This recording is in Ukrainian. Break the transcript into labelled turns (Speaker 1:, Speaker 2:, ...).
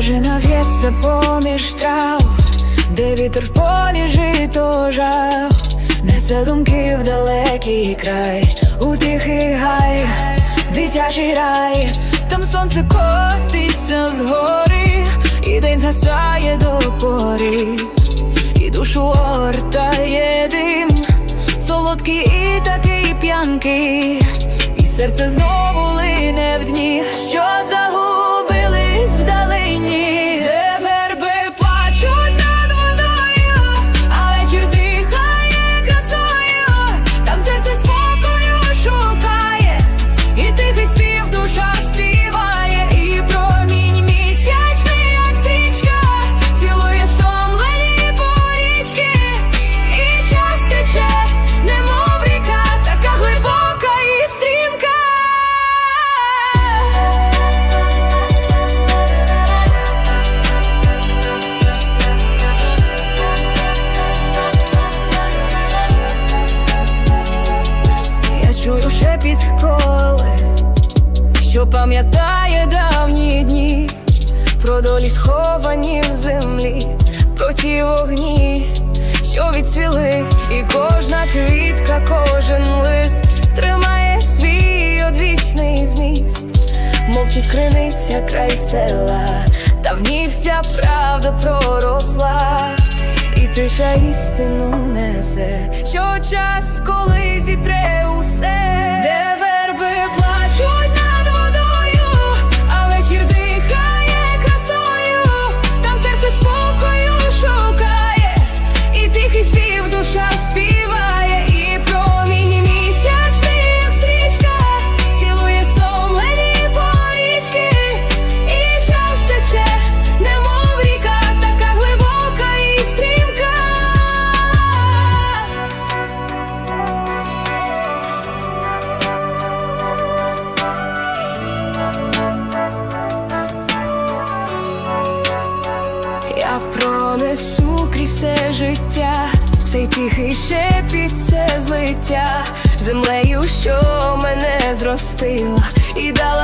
Speaker 1: Стежина в'ється поміж трав, де вітер в полі жито жав, несе думки в далекий край, у тихий гай, дитячий рай, там сонце котиться з і день згасає до пори, і душу огортає дим, солодкий і такий п'янкий, і серце знову лине в дні, що загубились шепіт коли, що пам'ятає давні дні, про долі сховані в землі, про ті вогні, що відцвіли, і кожна квітка, кожен лист тримає свій одвічний зміст, мовчить криниця край села, та в ній вся правда проросла. Тиша істину несе, що час, коли зітре усе, де верби плачуть Я пронесу крізь все життя, цей тихий шепіт, це злиття, землею, що мене зростила, і дала